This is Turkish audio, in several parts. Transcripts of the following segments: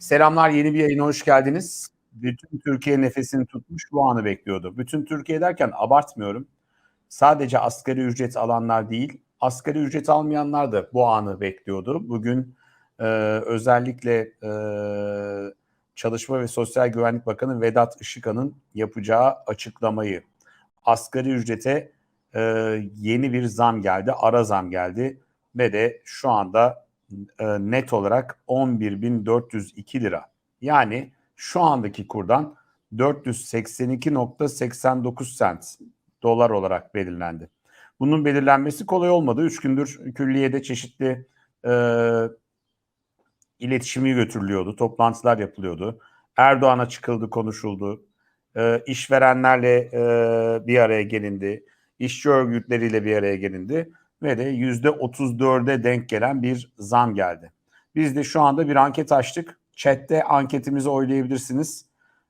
Selamlar yeni bir yayına hoş geldiniz. Bütün Türkiye nefesini tutmuş bu anı bekliyordu. Bütün Türkiye derken abartmıyorum. Sadece asgari ücret alanlar değil, asgari ücret almayanlar da bu anı bekliyordu. Bugün e, özellikle e, Çalışma ve Sosyal Güvenlik Bakanı Vedat Işıkhan'ın yapacağı açıklamayı, asgari ücrete e, yeni bir zam geldi, ara zam geldi ve de şu anda e, net olarak 11.402 lira. Yani şu andaki kurdan 482.89 sent dolar olarak belirlendi. Bunun belirlenmesi kolay olmadı. Üç gündür külliyede çeşitli e, iletişimi götürülüyordu, toplantılar yapılıyordu. Erdoğan'a çıkıldı, konuşuldu. E, işverenlerle e, bir araya gelindi. İşçi örgütleriyle bir araya gelindi ve de yüzde 34'e denk gelen bir zam geldi. Biz de şu anda bir anket açtık. Chat'te anketimizi oylayabilirsiniz.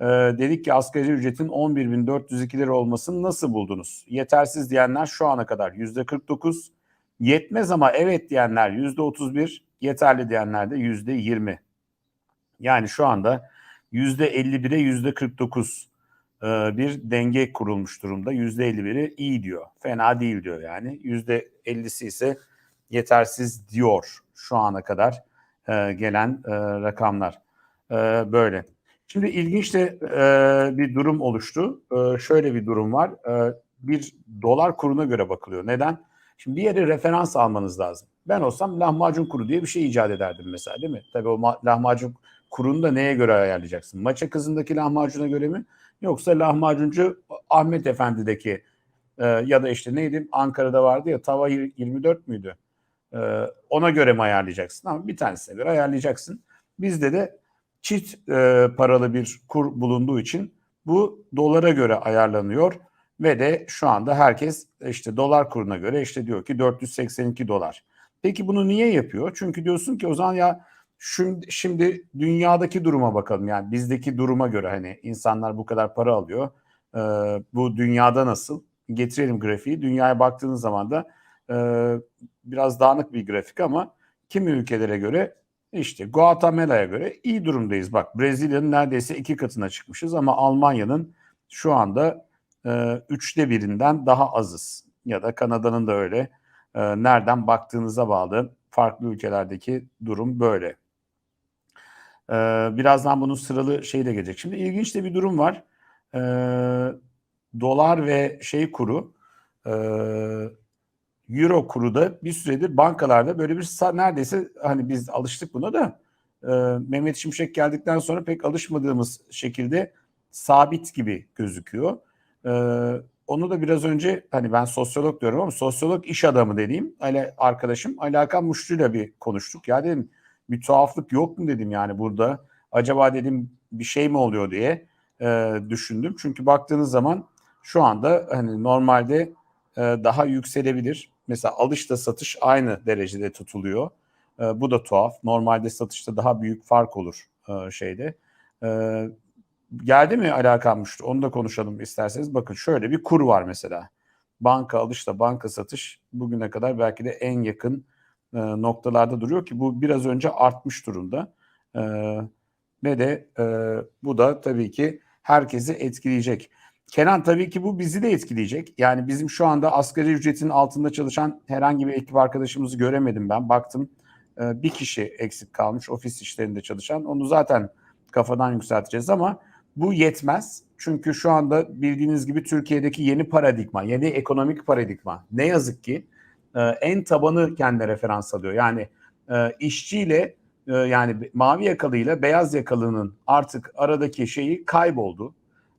Ee, dedik ki asgari ücretin 11.402 lira olmasını nasıl buldunuz? Yetersiz diyenler şu ana kadar yüzde 49, yetmez ama evet diyenler yüzde 31, yeterli diyenler de yüzde 20. Yani şu anda yüzde 51'e yüzde 49 e, bir denge kurulmuş durumda. Yüzde 51'i iyi diyor. Fena değil diyor yani. Yüzde 50'si ise yetersiz diyor şu ana kadar e, gelen e, rakamlar. Böyle. Şimdi ilginç de bir durum oluştu. Şöyle bir durum var. Bir dolar kuruna göre bakılıyor. Neden? Şimdi bir yere referans almanız lazım. Ben olsam lahmacun kuru diye bir şey icat ederdim mesela değil mi? Tabii o lahmacun kurunu da neye göre ayarlayacaksın? Maça kızındaki lahmacuna göre mi? Yoksa lahmacuncu Ahmet Efendi'deki e, ya da işte neydi Ankara'da vardı ya tava 24 müydü? E, ona göre mi ayarlayacaksın? Ama bir tanesine göre ayarlayacaksın. Bizde de çift e, paralı bir kur bulunduğu için bu dolara göre ayarlanıyor ve de şu anda herkes işte dolar kuruna göre işte diyor ki 482 dolar. Peki bunu niye yapıyor? Çünkü diyorsun ki o zaman ya Şimdi, şimdi dünyadaki duruma bakalım yani bizdeki duruma göre hani insanlar bu kadar para alıyor. Ee, bu dünyada nasıl? Getirelim grafiği. Dünyaya baktığınız zaman da e, biraz dağınık bir grafik ama kimi ülkelere göre işte Guatemala'ya göre iyi durumdayız. Bak Brezilya'nın neredeyse iki katına çıkmışız ama Almanya'nın şu anda e, üçte birinden daha azız. Ya da Kanada'nın da öyle. E, nereden baktığınıza bağlı farklı ülkelerdeki durum böyle. Ee, birazdan bunun sıralı şeyi de gelecek. Şimdi ilginç de bir durum var. Ee, dolar ve şey kuru e, euro kuru da bir süredir bankalarda böyle bir neredeyse hani biz alıştık buna da e, Mehmet Şimşek geldikten sonra pek alışmadığımız şekilde sabit gibi gözüküyor. E, onu da biraz önce hani ben sosyolog diyorum ama sosyolog iş adamı dediğim Ali, arkadaşım Ali Hakan Muşlu'yla bir konuştuk. Ya dedim bir tuhaflık yok mu dedim yani burada. Acaba dedim bir şey mi oluyor diye e, düşündüm. Çünkü baktığınız zaman şu anda hani normalde e, daha yükselebilir. Mesela alışta satış aynı derecede tutuluyor. E, bu da tuhaf. Normalde satışta daha büyük fark olur e, şeyde. E, geldi mi alakammıştı? Onu da konuşalım isterseniz. Bakın şöyle bir kur var mesela. Banka alışla banka satış bugüne kadar belki de en yakın e, noktalarda duruyor ki bu biraz önce artmış durumda. E, ve de e, bu da tabii ki herkesi etkileyecek. Kenan tabii ki bu bizi de etkileyecek. Yani bizim şu anda asgari ücretin altında çalışan herhangi bir ekip arkadaşımızı göremedim ben. Baktım e, bir kişi eksik kalmış ofis işlerinde çalışan. Onu zaten kafadan yükselteceğiz ama bu yetmez. Çünkü şu anda bildiğiniz gibi Türkiye'deki yeni paradigma, yeni ekonomik paradigma ne yazık ki e, en tabanı kendine referans alıyor. Yani e, işçiyle e, yani mavi yakalıyla beyaz yakalının artık aradaki şeyi kayboldu.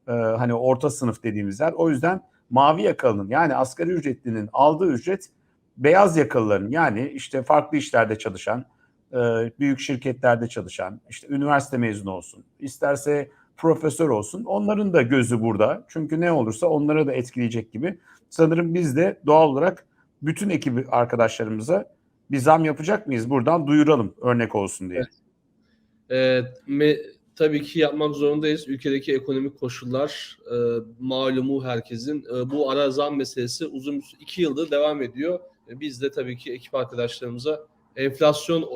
E, hani orta sınıf dediğimiz yer. O yüzden mavi yakalının yani asgari ücretlinin aldığı ücret beyaz yakalıların yani işte farklı işlerde çalışan, e, büyük şirketlerde çalışan, işte üniversite mezunu olsun, isterse profesör olsun. Onların da gözü burada. Çünkü ne olursa onlara da etkileyecek gibi. Sanırım biz de doğal olarak bütün ekibi arkadaşlarımıza bir zam yapacak mıyız? Buradan duyuralım örnek olsun diye. Evet. Ee, me, tabii ki yapmak zorundayız. Ülkedeki ekonomik koşullar e, malumu herkesin. E, bu ara zam meselesi uzun iki yıldır devam ediyor. E, biz de tabii ki ekip arkadaşlarımıza enflasyon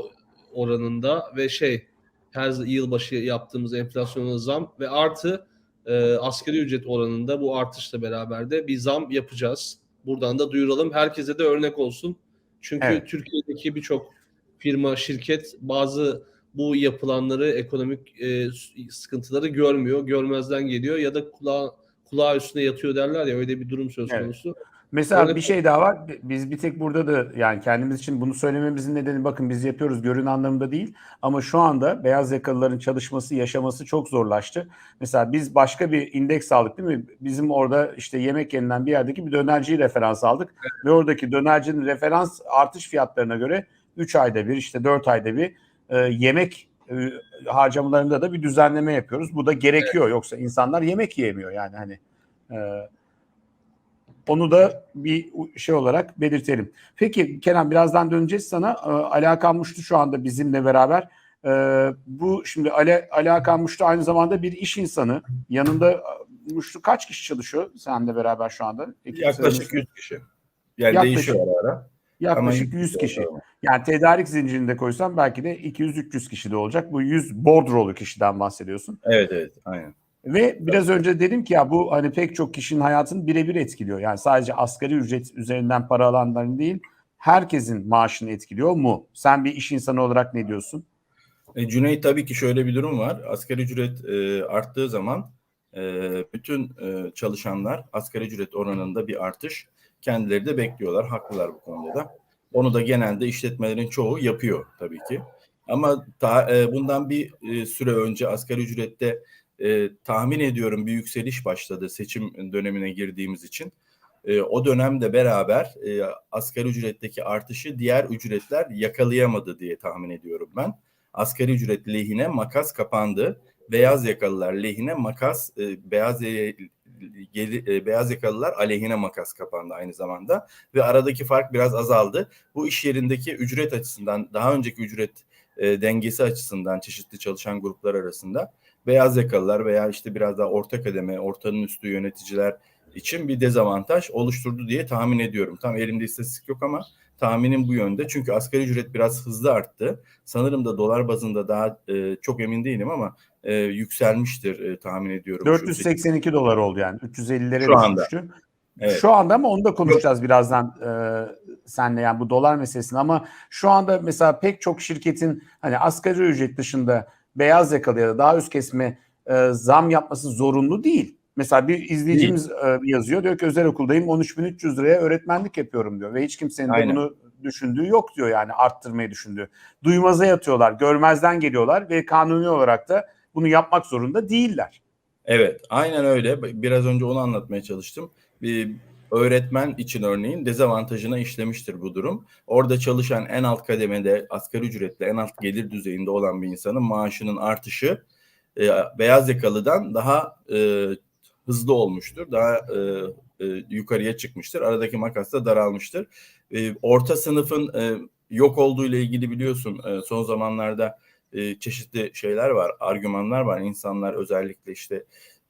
oranında ve şey her yılbaşı yaptığımız enflasyona zam ve artı e, asgari ücret oranında bu artışla beraber de bir zam yapacağız. Buradan da duyuralım. Herkese de örnek olsun. Çünkü Evet. Türkiye'deki birçok firma, şirket bazı bu yapılanları, ekonomik e, sıkıntıları görmüyor, görmezden geliyor ya da kulağı, kulağı üstüne yatıyor derler ya öyle bir durum söz Evet. Mesela Öyle- bir şey daha var. Biz bir tek burada da yani kendimiz için bunu söylememizin nedeni bakın biz yapıyoruz görün anlamında değil. Ama şu anda beyaz yakalıların çalışması, yaşaması çok zorlaştı. Mesela biz başka bir indeks aldık değil mi? Bizim orada işte yemek yenilen bir yerdeki bir dönerciyi referans aldık. Ve oradaki dönercinin referans artış fiyatlarına göre 3 ayda bir işte 4 ayda bir e, yemek e, harcamalarında da bir düzenleme yapıyoruz. Bu da gerekiyor. Yoksa insanlar yemek yiyemiyor yani hani. E, onu da bir şey olarak belirtelim. Peki Kenan birazdan döneceğiz sana. Ee, Ali Hakan Muştu şu anda bizimle beraber. Ee, bu şimdi Ali Hakan Muştu aynı zamanda bir iş insanı. Yanında e, Muştu kaç kişi çalışıyor seninle beraber şu anda? Ekip Yaklaşık sayımız- 100 kişi. Yani Yaklaşık. değişiyor ara. Yaklaşık Ama 100 kişi. Yani tedarik zincirinde koysam belki de 200-300 kişi de olacak. Bu 100 bordrolu kişiden bahsediyorsun. Evet evet aynen. Ve biraz önce dedim ki ya bu hani pek çok kişinin hayatını birebir etkiliyor. Yani sadece asgari ücret üzerinden para alanların değil, herkesin maaşını etkiliyor mu? Sen bir iş insanı olarak ne diyorsun? E, Cüneyt tabii ki şöyle bir durum var. Asgari ücret e, arttığı zaman e, bütün e, çalışanlar asgari ücret oranında bir artış kendileri de bekliyorlar. Haklılar bu konuda da. Onu da genelde işletmelerin çoğu yapıyor tabii ki. Ama ta, e, bundan bir e, süre önce asgari ücrette e, tahmin ediyorum bir yükseliş başladı seçim dönemine girdiğimiz için. E, o dönemde beraber e, asgari ücretteki artışı diğer ücretler yakalayamadı diye tahmin ediyorum ben asgari ücret lehine makas kapandı. Beyaz yakalılar lehine makas, e, beyaz e, geli- e, beyaz yakalılar aleyhine makas kapandı aynı zamanda ve aradaki fark biraz azaldı. Bu iş yerindeki ücret açısından, daha önceki ücret e, dengesi açısından çeşitli çalışan gruplar arasında beyaz yakalılar veya işte biraz daha orta kademe, ortanın üstü yöneticiler için bir dezavantaj oluşturdu diye tahmin ediyorum. Tam elimde istatistik yok ama tahminim bu yönde. Çünkü asgari ücret biraz hızlı arttı. Sanırım da dolar bazında daha e, çok emin değilim ama e, yükselmiştir e, tahmin ediyorum. Şu- 482 dolar oldu yani. 350'lere Şu anda. düşmüştü. Evet. Şu anda ama onu da konuşacağız birazdan e, senle yani bu dolar meselesini ama şu anda mesela pek çok şirketin hani asgari ücret dışında beyaz yakalı ya da daha üst kesme e, zam yapması zorunlu değil. Mesela bir izleyicimiz e, yazıyor diyor ki özel okuldayım 13.300 liraya öğretmenlik yapıyorum diyor ve hiç kimsenin de Aynen. bunu düşündüğü yok diyor yani arttırmayı düşündüğü. Duymaza yatıyorlar, görmezden geliyorlar ve kanuni olarak da bunu yapmak zorunda değiller. Evet, aynen öyle. Biraz önce onu anlatmaya çalıştım. Bir öğretmen için örneğin dezavantajına işlemiştir bu durum. Orada çalışan en alt kademede asgari ücretle en alt gelir düzeyinde olan bir insanın maaşının artışı e, beyaz yakalıdan daha e, hızlı olmuştur. Daha e, e, yukarıya çıkmıştır. Aradaki makas da daralmıştır. E, orta sınıfın e, yok olduğu ile ilgili biliyorsun e, son zamanlarda e, çeşitli şeyler var, argümanlar var. İnsanlar özellikle işte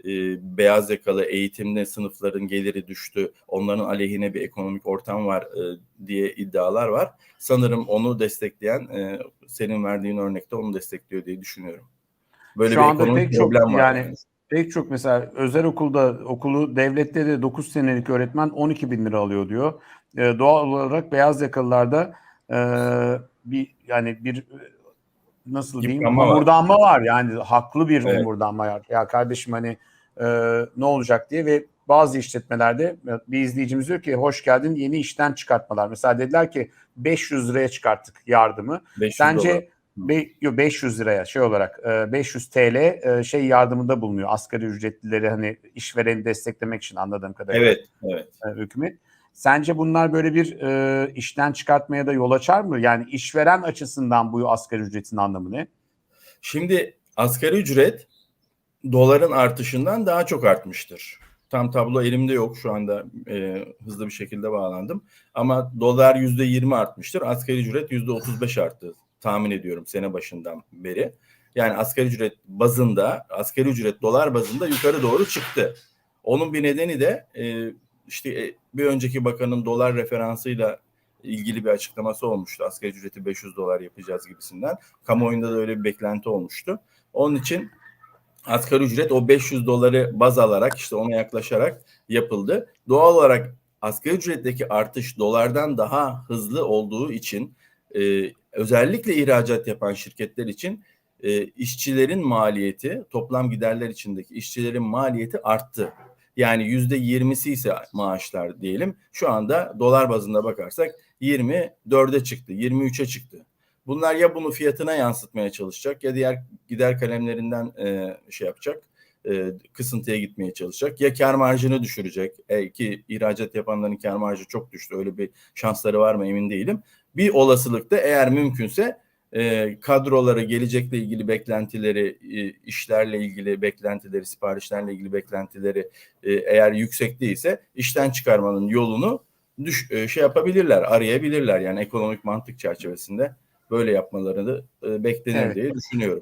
e, beyaz yakalı eğitimde sınıfların geliri düştü, onların aleyhine bir ekonomik ortam var e, diye iddialar var. Sanırım onu destekleyen, e, senin verdiğin örnekte onu destekliyor diye düşünüyorum. Böyle Şu bir anda ekonomik pek çok problem var. yani Pek çok mesela özel okulda okulu devlette de 9 senelik öğretmen 12 bin lira alıyor diyor. Doğal olarak beyaz yakalılarda e, bir yani bir nasıl diyeyim Yıpranma var. homurdanma var. Yani haklı bir Evet. homurdanma var. Ya kardeşim hani e, ne olacak diye ve bazı işletmelerde bir izleyicimiz diyor ki hoş geldin yeni işten çıkartmalar. Mesela dediler ki 500 liraya çıkarttık yardımı. 500 Sence dolar. Be, yo, 500 liraya şey olarak e, 500 TL e, şey yardımında bulunuyor. Asgari ücretlileri hani işvereni desteklemek için anladığım kadarıyla Evet, evet. e, hükümet. Sence bunlar böyle bir e, işten çıkartmaya da yol açar mı? Yani işveren açısından bu asgari ücretin anlamı ne? Şimdi asgari ücret doların artışından daha çok artmıştır. Tam tablo elimde yok şu anda e, hızlı bir şekilde bağlandım. Ama dolar yüzde yirmi artmıştır. Asgari ücret yüzde otuz beş arttı tahmin ediyorum sene başından beri. Yani asgari ücret bazında, asgari ücret dolar bazında yukarı doğru çıktı. Onun bir nedeni de e, işte e, bir önceki bakanın dolar referansıyla ilgili bir açıklaması olmuştu. Asgari ücreti 500 dolar yapacağız gibisinden. Kamuoyunda da öyle bir beklenti olmuştu. Onun için asgari ücret o 500 doları baz alarak işte ona yaklaşarak yapıldı. Doğal olarak asgari ücretteki artış dolardan daha hızlı olduğu için e, özellikle ihracat yapan şirketler için e, işçilerin maliyeti toplam giderler içindeki işçilerin maliyeti arttı. Yani yüzde yirmisi ise maaşlar diyelim. Şu anda dolar bazında bakarsak 24'e çıktı, 23'e çıktı. Bunlar ya bunu fiyatına yansıtmaya çalışacak ya diğer gider kalemlerinden e, şey yapacak, e, kısıntıya gitmeye çalışacak. Ya kar marjını düşürecek e, ki ihracat yapanların kar marjı çok düştü. Öyle bir şansları var mı emin değilim. Bir olasılıkta eğer mümkünse e, kadroları, gelecekle ilgili beklentileri, e, işlerle ilgili beklentileri, siparişlerle ilgili beklentileri e, eğer yüksek değilse işten çıkarmanın yolunu düş, e, şey yapabilirler, arayabilirler. Yani ekonomik mantık çerçevesinde böyle yapmalarını e, beklenir Evet. diye düşünüyorum.